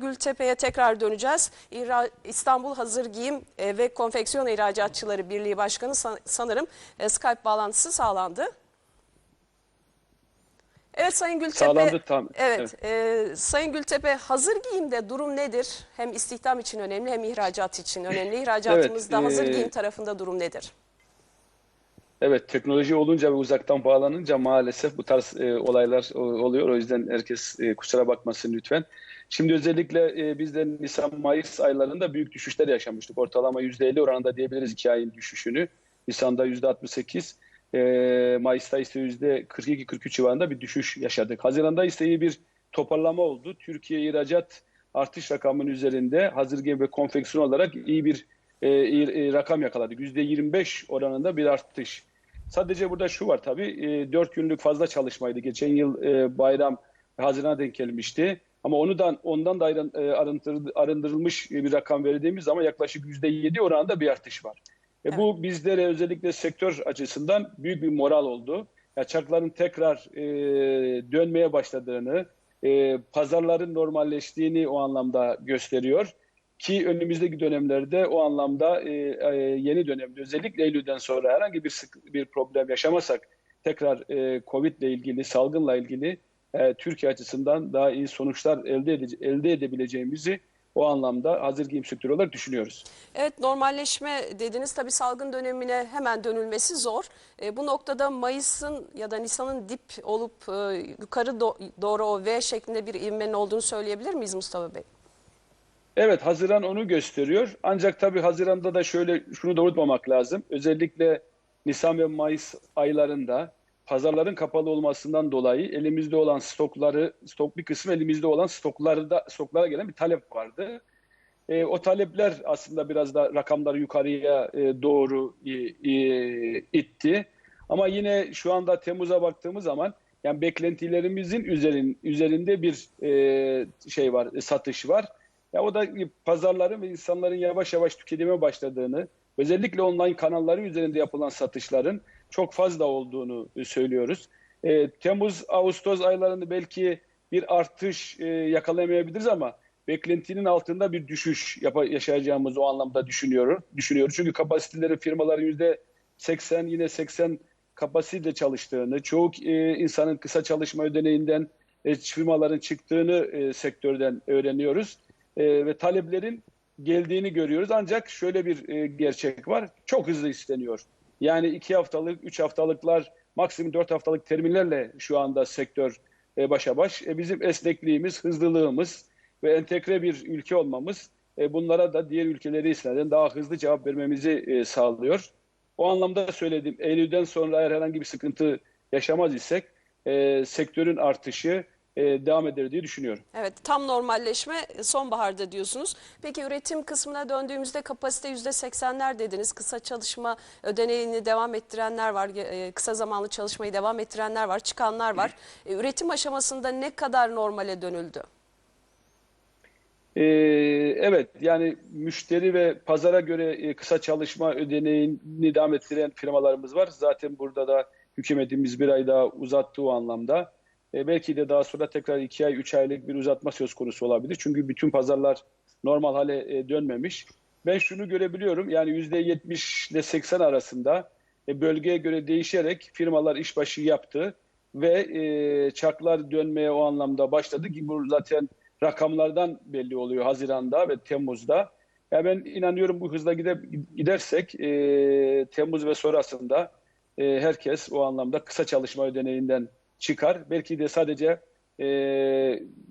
Gültepe'ye tekrar döneceğiz. İstanbul Hazır Giyim e, ve Konfeksiyon İhracatçıları Birliği Başkanı san- sanırım e, Skype bağlantısı sağlandı. Evet Sayın Gültepe. Sağlandı, tamam. Evet, e, Sayın Gültepe hazır giyimde durum nedir? Hem istihdam için önemli hem ihracat için önemli. İhracatımızda Evet, hazır e, giyim tarafında durum nedir? Evet, teknoloji olunca ve uzaktan bağlanınca maalesef bu tarz e, olaylar e, oluyor. O yüzden herkes e, kusura bakmasın lütfen. Şimdi özellikle e, biz de Nisan-Mayıs aylarında büyük düşüşler yaşamıştık. Ortalama %50 oranında diyebiliriz iki ayın düşüşünü. Nisan'da %68, e, Mayıs'ta ise %42-43 civarında bir düşüş yaşadık. Haziran'da ise iyi bir toparlama oldu. Türkiye ihracat artış rakamının üzerinde hazır giyim ve konfeksiyon olarak iyi bir e, e, rakam yakaladık. %25 oranında bir artış. Sadece burada şu var tabii, e, 4 günlük fazla çalışmaydı. Geçen yıl e, bayram Haziran'a denk gelmişti. Ama ondan ondan da ayrın, e, arındırı- arındırılmış bir rakam verdiğimiz zaman yaklaşık %7 oranında bir artış var. E, Bu bizlere özellikle sektör açısından büyük bir moral oldu. Ya çarkların tekrar e, dönmeye başladığını, e, pazarların normalleştiğini o anlamda gösteriyor. Ki önümüzdeki dönemlerde o anlamda e, e, yeni dönemde özellikle Eylül'den sonra herhangi bir sık, bir problem yaşamasak tekrar e, Covid ile ilgili, salgınla ilgili e, Türkiye açısından daha iyi sonuçlar elde, ede- elde edebileceğimizi o anlamda hazır giyim sektörü olarak düşünüyoruz. Evet normalleşme dediniz tabii salgın dönemine hemen dönülmesi zor. E, bu noktada Mayıs'ın ya da Nisan'ın dip olup e, yukarı do- doğru o V şeklinde bir ivmenin olduğunu söyleyebilir miyiz Mustafa Bey? Evet, Haziran onu gösteriyor. Ancak tabii Haziran'da da şöyle şunu da unutmamak lazım. Özellikle Nisan ve Mayıs aylarında pazarların kapalı olmasından dolayı elimizde olan stokları, stok bir kısmı elimizde olan stoklarda stoklara gelen bir talep vardı. E, o talepler aslında biraz da rakamları yukarıya e, doğru e, e, itti. Ama yine şu anda Temmuz'a baktığımız zaman yani beklentilerimizin üzerin, üzerinde bir e, şey var, e, satış var. Ya o da pazarların ve insanların yavaş yavaş tüketime başladığını, özellikle online kanalları üzerinde yapılan satışların çok fazla olduğunu e, söylüyoruz. E, Temmuz, Ağustos aylarında belki bir artış e, yakalayamayabiliriz ama beklentinin altında bir düşüş yaşayacağımızı o anlamda düşünüyorum. Düşünüyoruz. Çünkü kapasiteleri firmaların yüzde 80 yine 80 kapasiteyle çalıştığını, çoğu e, insanın kısa çalışma ödeneğinden e, firmaların çıktığını e, sektörden öğreniyoruz. E, ve taleplerin geldiğini görüyoruz. Ancak şöyle bir e, gerçek var. Çok hızlı isteniyor. Yani iki haftalık, üç haftalıklar, maksimum dört haftalık terminlerle şu anda sektör e, başa baş. E, bizim esnekliğimiz, hızlılığımız ve entegre bir ülke olmamız e, bunlara da diğer ülkeleri istinaden daha hızlı cevap vermemizi e, sağlıyor. O anlamda söyledim. Eylül'den sonra eğer herhangi bir sıkıntı yaşamaz isek e, sektörün artışı e, devam eder diye düşünüyorum. Evet tam normalleşme sonbaharda diyorsunuz. Peki üretim kısmına döndüğümüzde kapasite %80'ler dediniz. Kısa çalışma ödeneğini devam ettirenler var. e, Kısa zamanlı çalışmayı devam ettirenler var. Çıkanlar var. E, Üretim aşamasında ne kadar normale dönüldü? Ee, evet yani müşteri ve pazara göre e, kısa çalışma ödeneğini devam ettiren firmalarımız var. Zaten burada da hükümetimiz bir ay daha uzattı o anlamda. E, belki de daha sonra tekrar iki ay, üç aylık bir uzatma söz konusu olabilir. Çünkü bütün pazarlar normal hale e, dönmemiş. Ben şunu görebiliyorum yani %70 ile 80 arasında e, bölgeye göre değişerek firmalar işbaşı yaptı ve e, çarklar dönmeye o anlamda başladı ki bu zaten rakamlardan belli oluyor Haziran'da ve Temmuz'da. Ya ben inanıyorum bu hızla gide, gidersek e, Temmuz ve sonrasında e, herkes o anlamda kısa çalışma ödeneğinden çıkar. Belki de sadece e,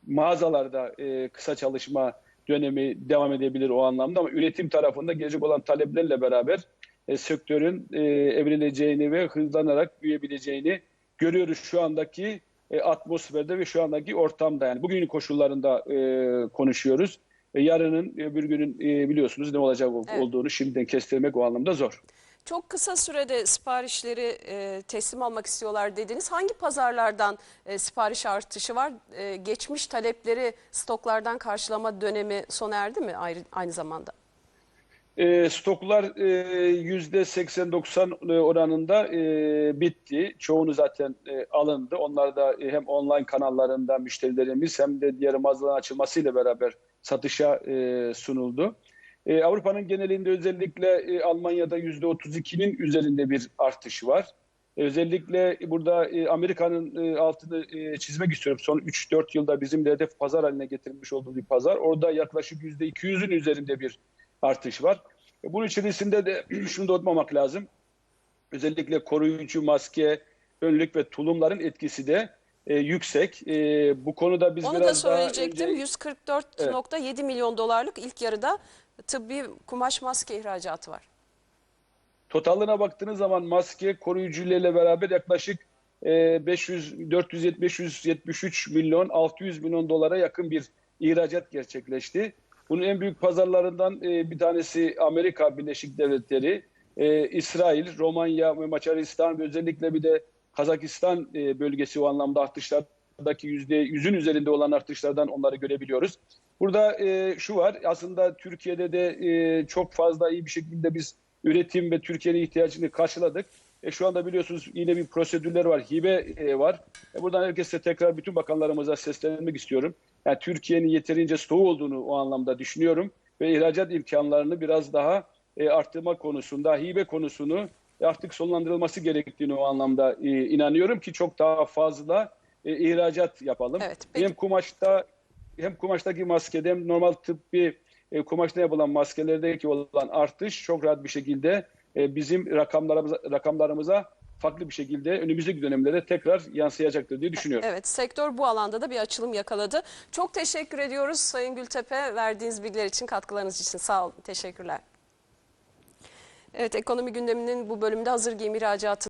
mağazalarda e, kısa çalışma dönemi devam edebilir o anlamda ama üretim tarafında gelecek olan taleplerle beraber e, sektörün e, evrileceğini ve hızlanarak büyüyebileceğini görüyoruz şu andaki e, atmosferde ve şu andaki ortamda yani bugünün koşullarında e, konuşuyoruz. E, yarının bir günün e, biliyorsunuz ne olacak ol- Evet. olduğunu şimdiden kestirmek o anlamda zor. Çok kısa sürede siparişleri e, teslim almak istiyorlar dediniz. Hangi pazarlardan e, sipariş artışı var? E, geçmiş talepleri stoklardan karşılama dönemi sona erdi mi ayrı, aynı zamanda? E, stoklar e, yüzde 80-90 oranında e, bitti. Çoğunu zaten e, alındı. Onlar da e, hem online kanallarında müşterilerimiz hem de diğer mağazaların açılmasıyla beraber satışa e, sunuldu. E, Avrupa'nın genelinde özellikle e, Almanya'da %32'nin üzerinde bir artış var. Özellikle burada e, Amerika'nın e, altını e, çizmek istiyorum. Son 3-4 yılda bizim de hedef pazar haline getirmiş olduğu bir pazar. Orada yaklaşık %200'ün üzerinde bir artış var. Bunun içerisinde de şunu da unutmamak lazım. Özellikle koruyucu maske, önlük ve tulumların etkisi de e, yüksek. E, bu konuda biz Onu da biraz daha söyleyecektim. önce- 144.7 milyon dolarlık ilk yarıda tıbbi kumaş maske ihracatı var. Totalına baktığınız zaman maske koruyucuyla beraber yaklaşık e, 500 470 573 milyon 600 milyon dolara yakın bir ihracat gerçekleşti. Bunun en büyük pazarlarından e, bir tanesi Amerika Birleşik Devletleri, e, İsrail, Romanya ve Macaristan ve özellikle bir de Kazakistan e, bölgesi o anlamda artışlardaki yüzde yüzün üzerinde olan artışlardan onları görebiliyoruz. Burada e, şu var aslında Türkiye'de de e, çok fazla iyi bir şekilde biz üretim ve Türkiye'nin ihtiyacını karşıladık. E, şu anda biliyorsunuz yine bir prosedürler var, hibe e, var. E, buradan herkese tekrar bütün bakanlarımıza seslenmek istiyorum. Yani Türkiye'nin yeterince stoğu olduğunu o anlamda düşünüyorum ve ihracat imkanlarını biraz daha e, arttırma konusunda, hibe konusunu artık sonlandırılması gerektiğini o anlamda e, inanıyorum ki çok daha fazla e, ihracat yapalım. Evet, peki. Hem kumaşta hem kumaştaki maskede hem normal tıbbi e, kumaşta yapılan maskelerdeki olan artış çok rahat bir şekilde e, bizim rakamlarımıza, rakamlarımıza farklı bir şekilde önümüzdeki dönemlere tekrar yansıyacaktır diye düşünüyorum. Evet sektör bu alanda da bir açılım yakaladı. Çok teşekkür ediyoruz Sayın Gültepe verdiğiniz bilgiler için katkılarınız için sağ olun. Teşekkürler. Evet ekonomi gündeminin bu bölümünde hazır giyim ihracatı